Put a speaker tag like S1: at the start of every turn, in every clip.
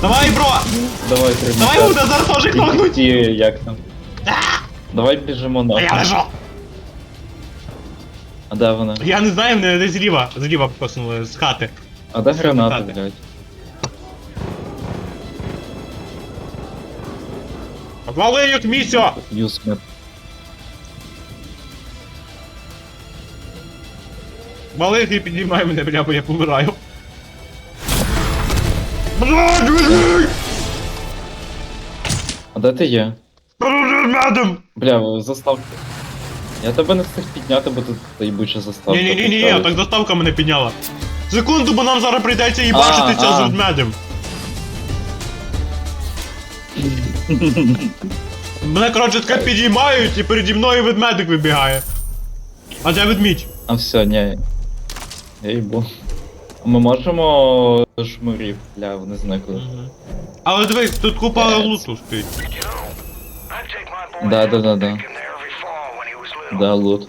S1: Давай, бро!
S2: Давай, тримай.
S1: Давай буде зараз може кнопнуть!
S2: Ті, як там. Давай біжимо
S1: А
S2: на.
S1: я лежу!
S2: А де вона?
S1: Я не знаю, мене десь зліва, зліва посунули з хати.
S2: А де гранати,
S1: хати.
S2: блядь?
S1: Вали їх місця!
S2: Юсмит.
S1: Вали їх і піднімай мене, бля, бо я помираю.
S2: А де ти є? Бля, заставка. Я тебе не встиг підняти, бо тут заїбуча заставка.
S1: Ні-ні-ні,
S2: поставить.
S1: так доставка мене підняла. Секунду, бо нам зараз прийдеться їбачитися
S2: А,
S1: з ведмедем. Мене, коротше, таке підіймають і переді мною ведмедик вибігає. А де ведмідь?
S2: А все, ні. Я їбу. Ми можемо жмурів, бля, вони зникли.
S1: Але дивись, тут купа луту стоїть.
S2: Да, да, да, да. Да, лут.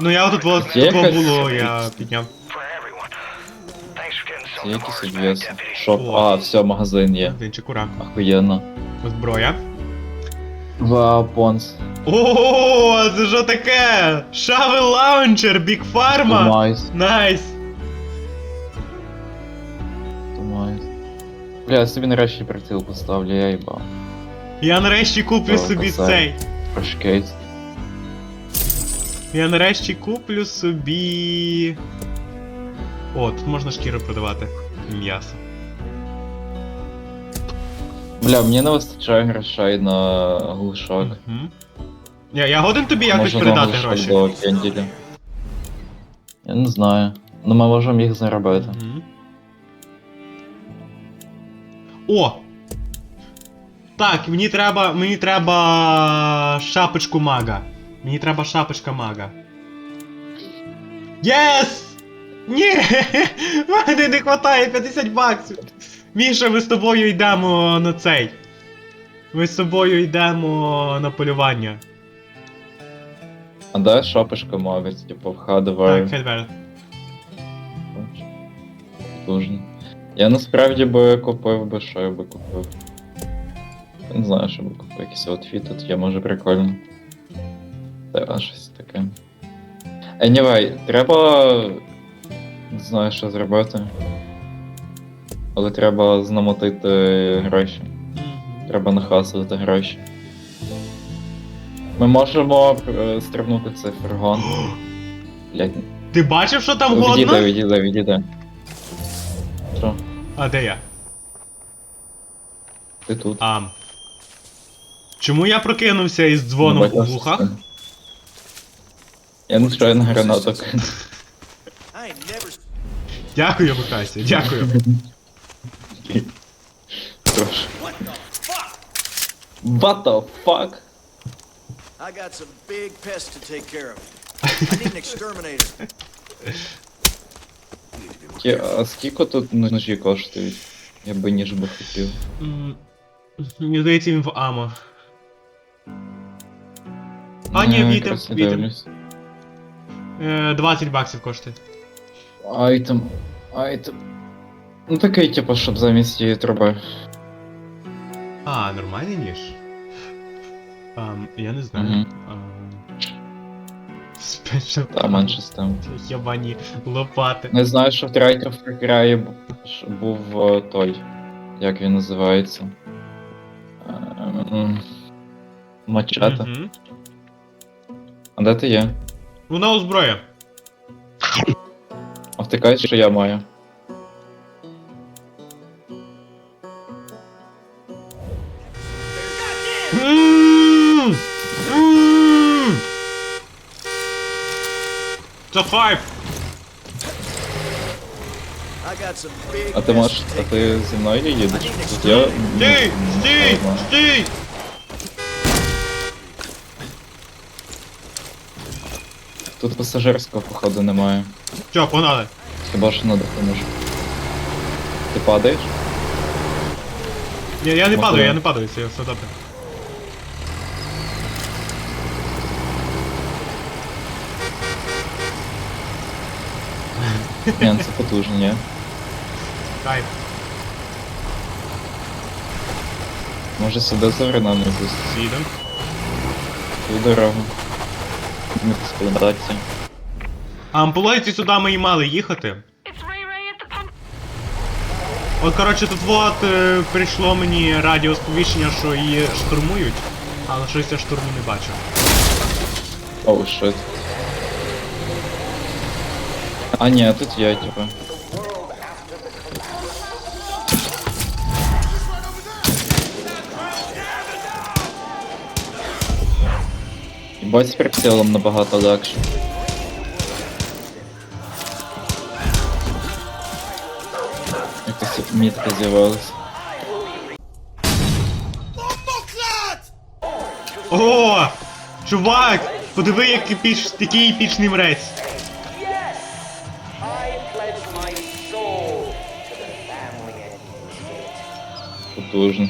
S1: Ну я тут вот
S2: Є якась-
S1: було, я підняв.
S2: Це якісь відвеси. Шоп.
S1: О.
S2: А, все, магазин є.
S1: Він чекура.
S2: Охуєнно.
S1: Зброя.
S2: Вапонс.
S1: О, це що таке? Шавел лаунчер, Бік Фарма.
S2: Томайс.
S1: Найс.
S2: Томайс. Бля, я собі нарешті приціл поставлю, я їбав.
S1: Я нарешті куплю
S2: О,
S1: собі цей.
S2: Прошкейт.
S1: Я нарешті куплю собі. О, тут можна шкіру продавати. І М'ясо.
S2: Бля, мені не вистачає грошей на глушок.
S1: Мгм. Я, я годен тобі якось
S2: Може, на
S1: передати
S2: глушок
S1: гроші.
S2: до кенділя. Я не знаю. Ну ми можемо їх заробити.
S1: Мгм. О! Так, мені треба. Мені треба. шапочку мага. Мені треба шапочка мага. Єс! Ні! Мене не хватає 50 баксів! Міша, ми з тобою йдемо на цей. Ми з тобою йдемо на полювання.
S2: А де шапочка мовить, типу в
S1: Так,
S2: хадовар.
S1: Хедвер.
S2: Потужно. Я насправді би купив би, що я би купив. Я Не знаю, що би купив. Якийсь аутфіт тут є, може прикольно. Та щось таке. Anyway, треба. Не знаю, що зробити. Але треба знамотити гроші. Треба нахасувати гроші. Ми можемо е, стрибнути цей фургон. Блять,
S1: Ти бачив, що там
S2: відійде, відійде, відійде. Що?
S1: А де я?
S2: Ти тут.
S1: Ам. Чому я прокинувся із дзвоном
S2: Бать,
S1: у
S2: аж
S1: вухах?
S2: це. Я не на гранаток.
S3: I ain't never
S1: Дякую, Михайся, дякую.
S2: Трошки.
S3: What the fuck?
S2: What the fuck?
S3: I got some big pests to take care of. I need an exterminator.
S2: Кі- А скільки тут ножі коштують? Я би ніж би хотів.
S1: М, Мені здається, він в Амо. А, ні,
S2: Ну,
S1: вітер,
S2: якраз не
S1: вітер.
S2: дивлюсь.
S1: Е, 20 баксів коштує.
S2: Айтем. Айтем. Ну такий, типу, щоб замість її труби.
S1: А, нормальний ніж. Ам, я не знаю.
S2: Мгм.
S1: Ам, Спешл.
S2: Та менше з тим.
S1: Ябані лопати.
S2: Не знаю, що в третьому фрікраї був е, той. Як він називається? Ем, Мачете.
S1: Мгм.
S2: А де ти є?
S1: Вона озброя.
S2: А втикаєш, що я маю.
S3: Some big
S2: А ти
S3: pests
S2: можеш. А ти зі мною їдеш? Я.
S1: Стій! Стій! Стій!
S2: Тут пасажирського походу немає.
S1: Чо, погнали?
S2: Хіба що надо може. Ти падаєш?
S1: Ні, я не падаю, я не падаю, це все добре.
S2: Ні, це потужно, ні?
S1: Кайф.
S2: Може сюди заврина не пустить.
S1: Їдем.
S2: Ту дорогу. Ми складатися.
S1: А по сюди ми і мали їхати.
S4: It's Ray Ray at the pump.
S1: От, коротше, тут от е, прийшло мені радіосповіщення, що її штурмують, але щось я штурму не бачив.
S2: Оу, шит. А ні, тут я, типа. Ебать з прицелом набагато легше. Якась мітка з'явилась.
S1: О! Чувак! Подиви, як епіч, який епічний мрець.
S2: Потужно.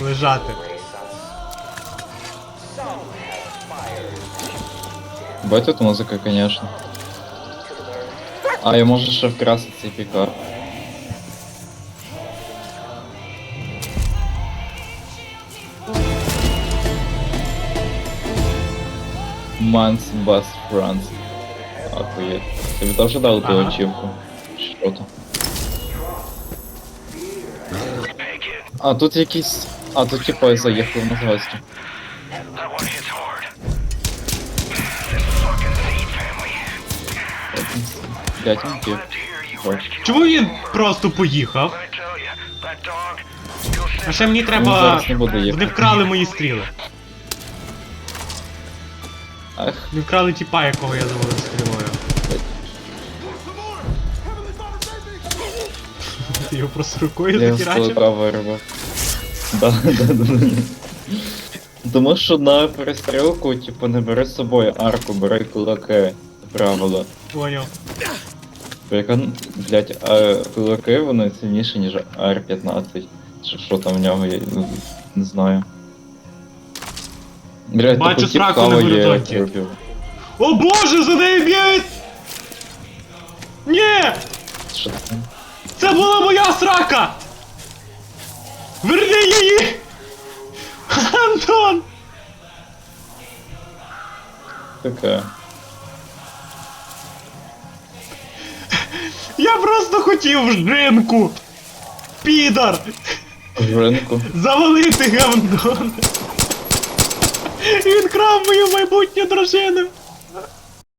S1: Лежати.
S2: Бать тут музика, конечно. А, я можу же вкраситься, цей пікап. Months Bus France. Охуєть. Тобі теж дали ту ачівку? Що то? А, тут якісь... А, тут типа заїхав на
S5: family.
S2: Блять, він.
S1: Чому він просто поїхав? А ще мені треба.
S2: зараз не буде їхати.
S1: Вони вкрали мої стріли.
S2: Ах,
S1: Вони вкрали тіпа, якого я завалив Ти його просто рукою
S2: я з
S1: захерачив?
S2: кулака вирвав. Да, да, да, да. Тому що на перестрілку, типу, не бери з собою арку, бери кулаки. Правило.
S1: Поняв.
S2: Бо Яка, блять, а кулаки вони сильніші, ніж АР-15. Чи що там в нього є, ну, не знаю. Блять,
S1: Бачу
S2: таку
S1: сраку на горизонті. О боже, за нею б'ють! Ні!
S2: Що таке?
S1: Це була моя срака! Верни її! Антон!
S2: Таке.
S1: Я просто хотів жінку! Підар!
S2: Ринку.
S1: Завалити гавно! Він крав мою майбутню дружину!